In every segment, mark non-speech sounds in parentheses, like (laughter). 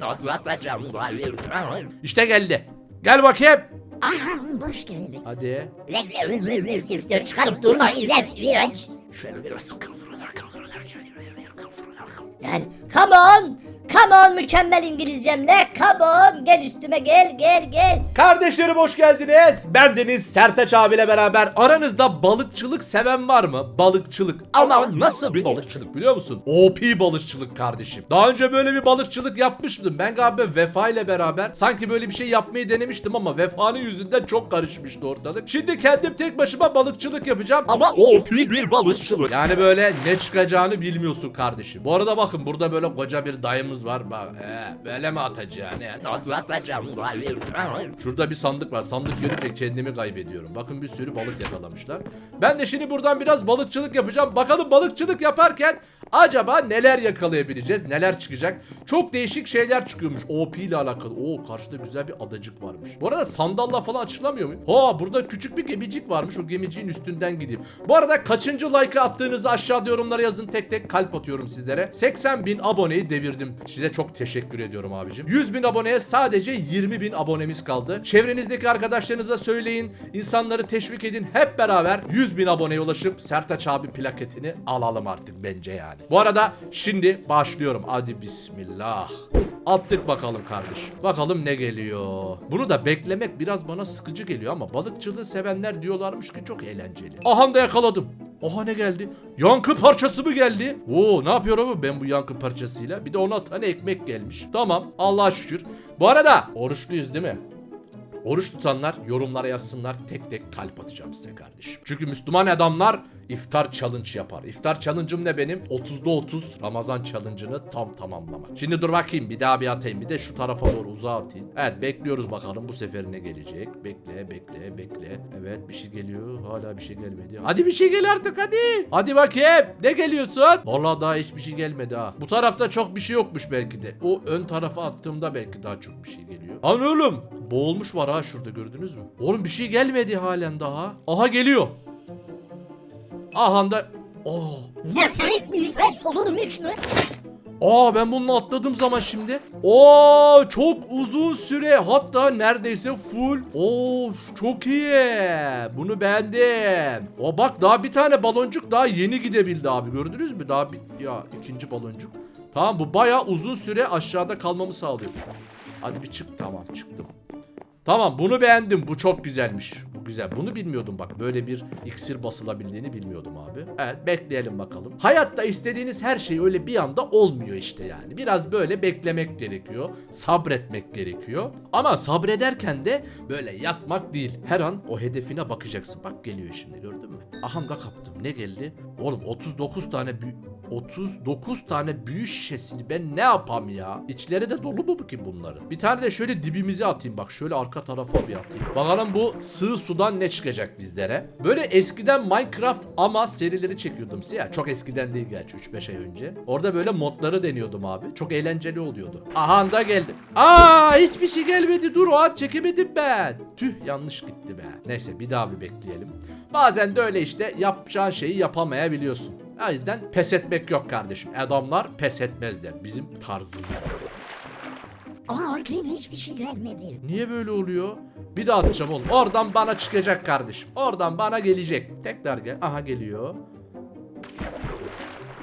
Nasıl atacağım? İşte geldi. Gel bakayım. Aha boş geldi. Hadi. Sesleri çıkarıp durma iğrenç iğrenç. Şöyle biraz kıvrılır kıvrılır. Yani come on. Come on mükemmel İngilizcemle. Come on. Gel üstüme gel gel gel. Kardeşlerim hoş geldiniz. Ben Deniz Sertaç abiyle beraber aranızda balıkçılık seven var mı? Balıkçılık. Ama nasıl bir balıkçılık biliyor musun? OP balıkçılık kardeşim. Daha önce böyle bir balıkçılık yapmıştım. Ben galiba Vefa ile beraber sanki böyle bir şey yapmayı denemiştim ama Vefa'nın yüzünden çok karışmıştı ortalık. Şimdi kendim tek başıma balıkçılık yapacağım ama OP bir balıkçılık. yani böyle ne çıkacağını bilmiyorsun kardeşim. Bu arada bakın burada böyle koca bir dayımız var. Bak, ee, böyle mi atacaksın? Yani Nasıl atacağım? Şurada bir sandık var. Sandık görünce kendimi kaybediyorum. Bakın bir sürü balık yakalamışlar. Ben de şimdi buradan biraz balıkçılık yapacağım. Bakalım balıkçılık yaparken acaba neler yakalayabileceğiz? Neler çıkacak? Çok değişik şeyler çıkıyormuş. OP ile alakalı. Oo karşıda güzel bir adacık varmış. Bu arada sandalla falan açılamıyor mu? Ha burada küçük bir gemicik varmış. O gemiciğin üstünden gideyim. Bu arada kaçıncı like'ı attığınızı aşağıda yorumlara yazın. Tek tek kalp atıyorum sizlere. 80 bin aboneyi devirdim. Size çok teşekkür ediyorum abicim. 100 bin aboneye sadece 20 bin abonemiz kaldı. Çevrenizdeki arkadaşlarınıza söyleyin. insanları teşvik edin. Hep beraber 100 bin aboneye ulaşıp Sertaç abi plaketini alalım artık bence yani. Bu arada şimdi başlıyorum. Hadi bismillah. Attık bakalım kardeşim. Bakalım ne geliyor. Bunu da beklemek biraz bana sıkıcı geliyor ama balıkçılığı sevenler diyorlarmış ki çok eğlenceli. Aha da yakaladım. Oha ne geldi? Yankı parçası mı geldi? Oo ne yapıyorum ben bu yankı parçasıyla? Bir de ona tane ekmek gelmiş. Tamam Allah'a şükür. Bu arada oruçluyuz değil mi? Oruç tutanlar yorumlara yazsınlar tek tek kalp atacağım size kardeşim. Çünkü Müslüman adamlar iftar challenge yapar. İftar challenge'ım ne benim? 30'da 30 Ramazan challenge'ını tam tamamlamak. Şimdi dur bakayım bir daha bir atayım. Bir de şu tarafa doğru uzağa atayım. Evet bekliyoruz bakalım bu sefer ne gelecek. Bekle bekle bekle. Evet bir şey geliyor. Hala bir şey gelmedi. Hadi bir şey gel artık hadi. Hadi bakayım. Ne geliyorsun? Vallahi daha hiçbir şey gelmedi ha. Bu tarafta çok bir şey yokmuş belki de. O ön tarafa attığımda belki daha çok bir şey geliyor. Lan oğlum. Boğulmuş var ha şurada gördünüz mü? Oğlum bir şey gelmedi halen daha. Aha geliyor. Aha da... Oh. Nefret mi nefret olur mu üç mü? Aa ben bunu atladığım zaman şimdi. Oo çok uzun süre hatta neredeyse full. Of çok iyi. Bunu beğendim. O bak daha bir tane baloncuk daha yeni gidebildi abi gördünüz mü? Daha bir ya ikinci baloncuk. Tamam bu bayağı uzun süre aşağıda kalmamı sağlıyor. Hadi bir çık tamam çıktım. Tamam bunu beğendim. Bu çok güzelmiş. Güzel. Bunu bilmiyordum bak. Böyle bir iksir basılabildiğini bilmiyordum abi. Evet bekleyelim bakalım. Hayatta istediğiniz her şey öyle bir anda olmuyor işte yani. Biraz böyle beklemek gerekiyor. Sabretmek gerekiyor. Ama sabrederken de böyle yatmak değil. Her an o hedefine bakacaksın. Bak geliyor şimdi gördün mü? Aham da kaptım. Ne geldi? Oğlum 39 tane büyük 39 tane büyü şişesini ben ne yapam ya? İçleri de dolu mu ki bunları? Bir tane de şöyle dibimize atayım bak şöyle arka tarafa bir atayım. Bakalım bu sığ sudan ne çıkacak bizlere? Böyle eskiden Minecraft ama serileri çekiyordum ya. Çok eskiden değil gerçi 3-5 ay önce. Orada böyle modları deniyordum abi. Çok eğlenceli oluyordu. Aha da geldim. Aa hiçbir şey gelmedi dur o an çekemedim ben. Tüh yanlış gitti be. Neyse bir daha bir bekleyelim. Bazen de öyle işte yapacağın şeyi yapamayabiliyorsun. O yüzden pes etmek yok kardeşim. Adamlar pes etmezler. Bizim tarzımız. Aa gene hiçbir şey gelmedi. Niye böyle oluyor? Bir daha atacağım oğlum. Oradan bana çıkacak kardeşim. Oradan bana gelecek. Tekrar gel. Aha geliyor.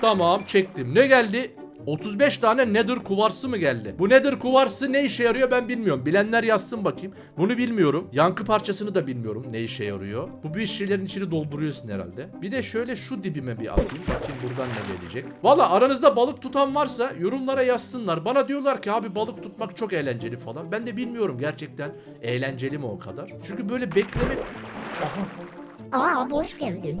Tamam çektim. Ne geldi? 35 tane Nether kuvarsı mı geldi? Bu Nether kuvarsı ne işe yarıyor ben bilmiyorum. Bilenler yazsın bakayım. Bunu bilmiyorum. Yankı parçasını da bilmiyorum ne işe yarıyor. Bu büyük şeylerin içini dolduruyorsun herhalde. Bir de şöyle şu dibime bir atayım. Bakayım buradan ne gelecek. Valla aranızda balık tutan varsa yorumlara yazsınlar. Bana diyorlar ki abi balık tutmak çok eğlenceli falan. Ben de bilmiyorum gerçekten eğlenceli mi o kadar. Çünkü böyle beklemek... Aha Aa boş geldin.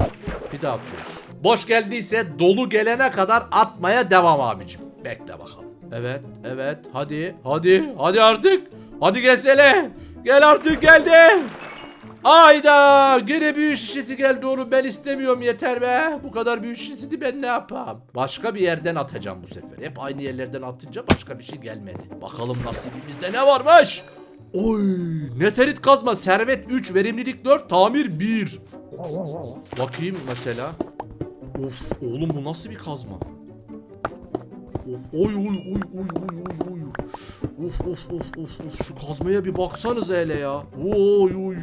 bir daha atıyoruz. Boş geldiyse dolu gelene kadar atmaya devam abicim. Bekle bakalım. Evet, evet. Hadi, hadi, hadi artık. Hadi gelsene. Gel artık geldi. Ayda gene büyü şişesi geldi oğlum ben istemiyorum yeter be. Bu kadar büyü şişesini ben ne yapayım? Başka bir yerden atacağım bu sefer. Hep aynı yerlerden atınca başka bir şey gelmedi. Bakalım nasibimizde ne varmış? Oy, neterit kazma, servet 3, verimlilik 4, tamir 1. Bakayım mesela. Of oğlum bu nasıl bir kazma? Of oy oy oy oy oy oy oy. Of of of of of şu kazmaya bir baksanız hele ya. Oy oy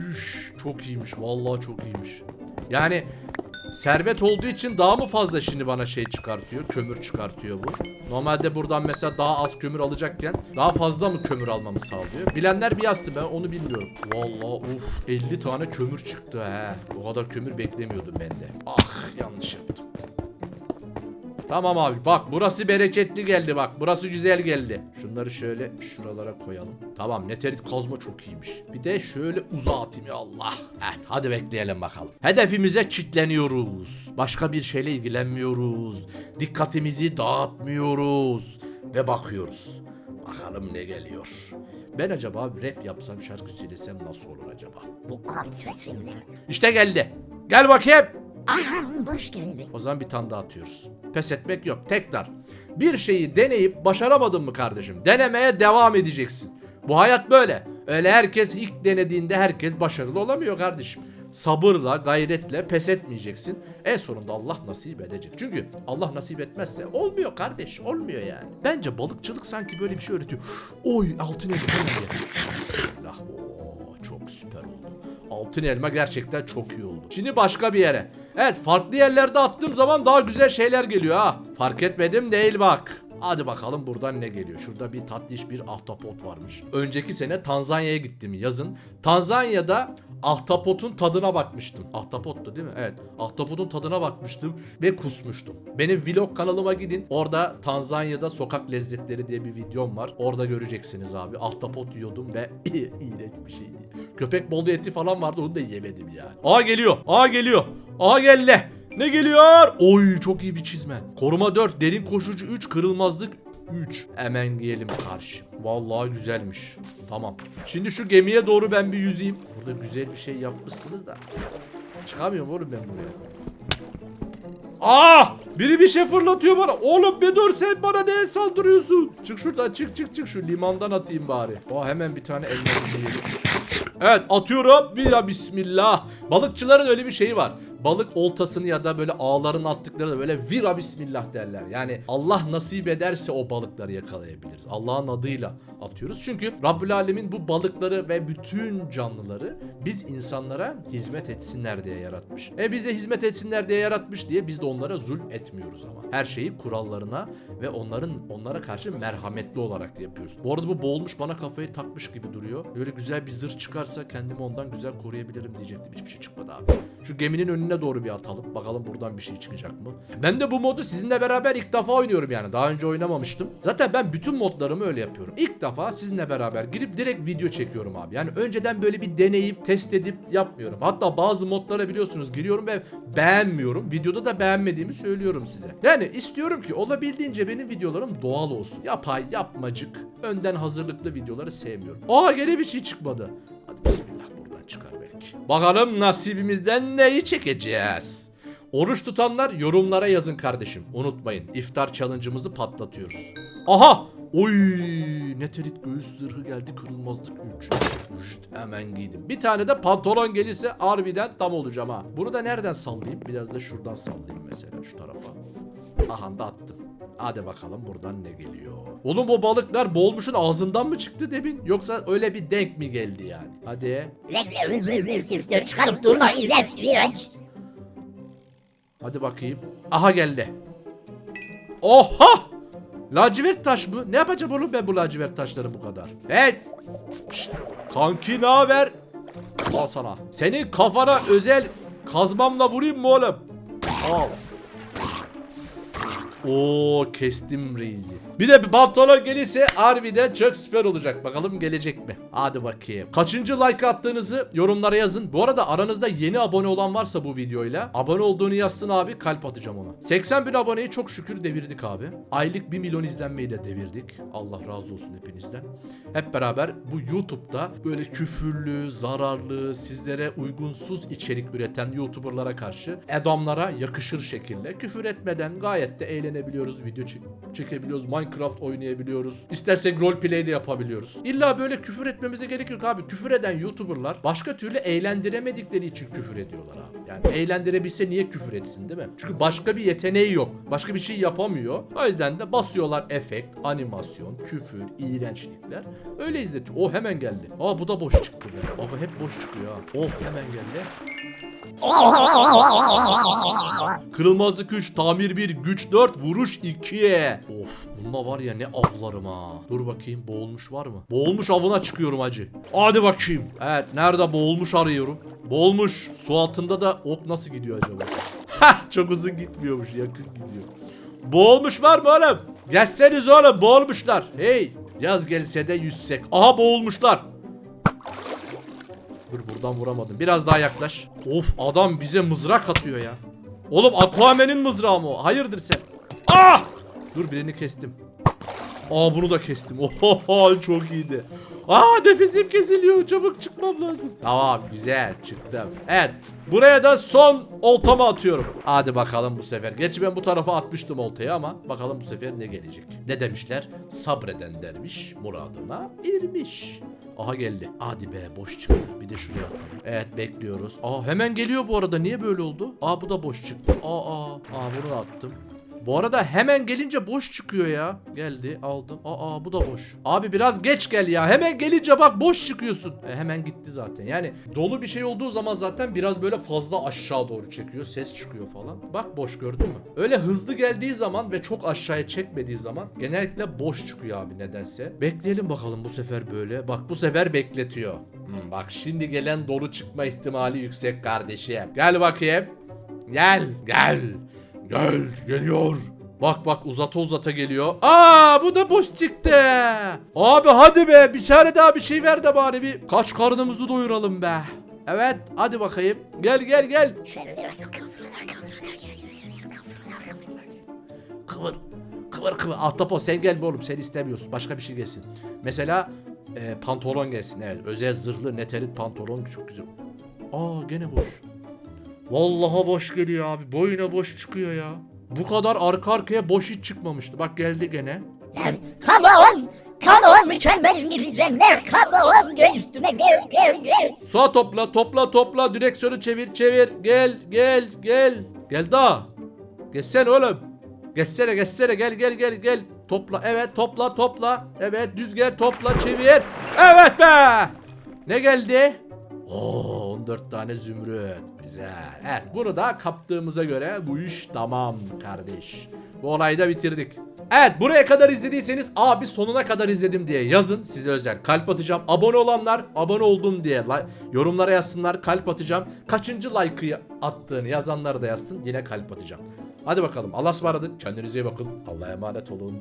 çok iyiymiş vallahi çok iyiymiş. Yani servet olduğu için daha mı fazla şimdi bana şey çıkartıyor, kömür çıkartıyor bu. Normalde buradan mesela daha az kömür alacakken daha fazla mı kömür almamı sağlıyor? Bilenler bir yazsın ben onu bilmiyorum. Vallahi of 50 tane kömür çıktı he. O kadar kömür beklemiyordum ben de. Ah yanlış yaptım. Tamam abi bak burası bereketli geldi bak burası güzel geldi. Şunları şöyle şuralara koyalım. Tamam neterit kazma çok iyiymiş. Bir de şöyle uzağa atayım ya Allah. Evet hadi bekleyelim bakalım. Hedefimize kitleniyoruz. Başka bir şeyle ilgilenmiyoruz. Dikkatimizi dağıtmıyoruz. Ve bakıyoruz. Bakalım ne geliyor. Ben acaba rap yapsam şarkı söylesem nasıl olur acaba? Bu kontrolü. İşte geldi. Gel bakayım. Aha boş geldi. O zaman bir tane daha atıyoruz. Pes etmek yok. Tekrar. Bir şeyi deneyip başaramadın mı kardeşim? Denemeye devam edeceksin. Bu hayat böyle. Öyle herkes ilk denediğinde herkes başarılı olamıyor kardeşim. Sabırla, gayretle pes etmeyeceksin. En sonunda Allah nasip edecek. Çünkü Allah nasip etmezse olmuyor kardeş. Olmuyor yani. Bence balıkçılık sanki böyle bir şey öğretiyor. (gasps) Oy altın. Oo, çok süper oldu. Altın elma gerçekten çok iyi oldu. Şimdi başka bir yere. Evet farklı yerlerde attığım zaman daha güzel şeyler geliyor ha. Fark etmedim değil bak. Hadi bakalım buradan ne geliyor. Şurada bir tatlış bir ahtapot varmış. Önceki sene Tanzanya'ya gittim yazın. Tanzanya'da ahtapotun tadına bakmıştım. Ahtapottu değil mi? Evet. Ahtapotun tadına bakmıştım ve kusmuştum. Benim vlog kanalıma gidin. Orada Tanzanya'da sokak lezzetleri diye bir videom var. Orada göreceksiniz abi. Ahtapot yiyordum ve (laughs) iğrenç bir şeydi. Köpek balığı eti falan vardı onu da yemedim yani. Aa geliyor. Aa geliyor. Aa geldi. Ne geliyor? Oy çok iyi bir çizme. Koruma 4, derin koşucu 3, kırılmazlık 3. Hemen giyelim karşı. Vallahi güzelmiş. Tamam. Şimdi şu gemiye doğru ben bir yüzeyim. Burada güzel bir şey yapmışsınız da. Çıkamıyorum oğlum ben buraya. Aa! Biri bir şey fırlatıyor bana. Oğlum bir dur sen bana neye saldırıyorsun? Çık şuradan çık çık çık şu limandan atayım bari. Aa hemen bir tane elma yiyelim. Evet atıyorum. Ya bismillah. Balıkçıların öyle bir şeyi var. Balık oltasını ya da böyle ağların attıkları da böyle vira bismillah derler. Yani Allah nasip ederse o balıkları yakalayabiliriz. Allah'ın adıyla atıyoruz. Çünkü Rabbül Alemin bu balıkları ve bütün canlıları biz insanlara hizmet etsinler diye yaratmış. E bize hizmet etsinler diye yaratmış diye biz de onlara zulm etmiyoruz ama. Her şeyi kurallarına ve onların onlara karşı merhametli olarak yapıyoruz. Bu arada bu boğulmuş bana kafayı takmış gibi duruyor. Böyle güzel bir zırh çıkarsa kendimi ondan güzel koruyabilirim diyecektim. Hiçbir şey çıkmadı abi. Şu geminin önüne doğru bir atalım. Bakalım buradan bir şey çıkacak mı? Ben de bu modu sizinle beraber ilk defa oynuyorum yani. Daha önce oynamamıştım. Zaten ben bütün modlarımı öyle yapıyorum. İlk defa sizinle beraber girip direkt video çekiyorum abi. Yani önceden böyle bir deneyip test edip yapmıyorum. Hatta bazı modlara biliyorsunuz giriyorum ve beğenmiyorum. Videoda da beğenmediğimi söylüyorum size. Yani istiyorum ki olabildiğince benim videolarım doğal olsun. Yapay, yapmacık, önden hazırlıklı videoları sevmiyorum. Aa gene bir şey çıkmadı. Bakalım nasibimizden neyi çekeceğiz? Oruç tutanlar yorumlara yazın kardeşim. Unutmayın iftar challenge'ımızı patlatıyoruz. Aha! Oy! Neterit göğüs zırhı geldi kırılmazlık 3. Rüşt, hemen giydim. Bir tane de pantolon gelirse harbiden tam olacağım ha. Bunu da nereden sallayayım? Biraz da şuradan sallayayım mesela şu tarafa. Aha da attım. Hadi bakalım buradan ne geliyor. Oğlum bu balıklar boğulmuşun ağzından mı çıktı demin? Yoksa öyle bir denk mi geldi yani? Hadi. Çıkarıp durma. Hadi bakayım. Aha geldi. Oha! Lacivert taş mı? Ne yapacağım oğlum ben bu lacivert taşları bu kadar? Hey! Şşt! Kanki ne haber? Al sana. Senin kafana özel kazmamla vurayım mı oğlum? Al. Oo kestim reisi. Bir de bir pantolon gelirse harbiden çok süper olacak. Bakalım gelecek mi? Hadi bakayım. Kaçıncı like attığınızı yorumlara yazın. Bu arada aranızda yeni abone olan varsa bu videoyla abone olduğunu yazsın abi kalp atacağım ona. 80 bin aboneyi çok şükür devirdik abi. Aylık 1 milyon izlenmeyi de devirdik. Allah razı olsun hepinizden. Hep beraber bu YouTube'da böyle küfürlü, zararlı, sizlere uygunsuz içerik üreten YouTuber'lara karşı adamlara yakışır şekilde küfür etmeden gayet de eğlenebiliyoruz, video çek- çekebiliyoruz, Minecraft oynayabiliyoruz. İstersek roleplay de yapabiliyoruz. İlla böyle küfür etmemize gerek yok abi. Küfür eden YouTuber'lar başka türlü eğlendiremedikleri için küfür ediyorlar abi. Yani eğlendirebilse niye küfür etsin değil mi? Çünkü başka bir yeteneği yok. Başka bir şey yapamıyor. O yüzden de basıyorlar efekt, animasyon, küfür, iğrençlikler. Öyle izletiyor. O hemen geldi. Aa bu da boş çıktı. Aga hep boş çıkıyor. Oh hemen geldi. Kırılmazlık 3, tamir 1, güç 4, vuruş 2. Of bunda var ya ne avlarım ha. Dur bakayım boğulmuş var mı? Boğulmuş avına çıkıyorum hacı. Hadi bakayım. Evet nerede boğulmuş arıyorum. Boğulmuş. Su altında da ok nasıl gidiyor acaba? (laughs) Hah çok uzun gitmiyormuş yakın gidiyor. Boğulmuş var mı oğlum? Gelseniz oğlum boğulmuşlar. Hey yaz gelse de yüzsek. Aha boğulmuşlar. Dur buradan vuramadım. Biraz daha yaklaş. Of adam bize mızrak atıyor ya. Oğlum Aquaman'in mızrağı mı o? Hayırdır sen? Ah! Dur birini kestim. Aa bunu da kestim. (laughs) Oho çok iyiydi. Aa nefesim kesiliyor. Çabuk çıkmam lazım. Tamam güzel çıktım. Evet. Buraya da son oltamı atıyorum. Hadi bakalım bu sefer. Gerçi ben bu tarafa atmıştım oltayı ama bakalım bu sefer ne gelecek. Ne demişler? Sabreden derviş muradına ermiş. Aha geldi. Hadi be boş çıktı. Bir de şuraya atalım. Evet bekliyoruz. Aa hemen geliyor bu arada. Niye böyle oldu? Aa bu da boş çıktı. Aa aa. Aa bunu attım. Bu arada hemen gelince boş çıkıyor ya. Geldi aldım. Aa bu da boş. Abi biraz geç gel ya. Hemen gelince bak boş çıkıyorsun. E, hemen gitti zaten. Yani dolu bir şey olduğu zaman zaten biraz böyle fazla aşağı doğru çekiyor. Ses çıkıyor falan. Bak boş gördün mü? Öyle hızlı geldiği zaman ve çok aşağıya çekmediği zaman genellikle boş çıkıyor abi nedense. Bekleyelim bakalım bu sefer böyle. Bak bu sefer bekletiyor. Hmm, bak şimdi gelen dolu çıkma ihtimali yüksek kardeşim. Gel bakayım. Gel. Gel. Gel geliyor. Bak bak uzata uzata geliyor. Aa bu da boş çıktı. Abi hadi be bir tane daha bir şey ver de bari bir kaç karnımızı doyuralım be. Evet hadi bakayım. Gel gel gel. Şöyle biraz. Kıvır. Kıvır kıvır. Ahtapot sen gel be oğlum sen istemiyorsun. Başka bir şey gelsin. Mesela e, pantolon gelsin evet. Özel zırhlı netelit pantolon çok güzel. Aa gene boş. Vallahi boş geliyor abi. Boyuna boş çıkıyor ya. Bu kadar arka arkaya boş hiç çıkmamıştı. Bak geldi gene. Come on. Come on mükemmel İngilizcemle. Come on gel üstüme gel gel gel. Sağ topla topla topla direksiyonu çevir çevir. Gel gel gel. Gel daha. Geçsene oğlum. Geçsene geçsene gel gel gel gel. Topla evet topla topla. Evet düz gel topla çevir. Evet be. Ne geldi? Oo 14 tane zümrüt. Güzel. Evet bunu da kaptığımıza göre bu iş tamam kardeş. Bu olayı da bitirdik. Evet buraya kadar izlediyseniz abi sonuna kadar izledim diye yazın size özel kalp atacağım. Abone olanlar abone oldum diye yorumlara yazsınlar kalp atacağım. Kaçıncı like'ı attığını yazanlar da yazsın yine kalp atacağım. Hadi bakalım Allah'a ısmarladık. Kendinize iyi bakın. Allah'a emanet olun.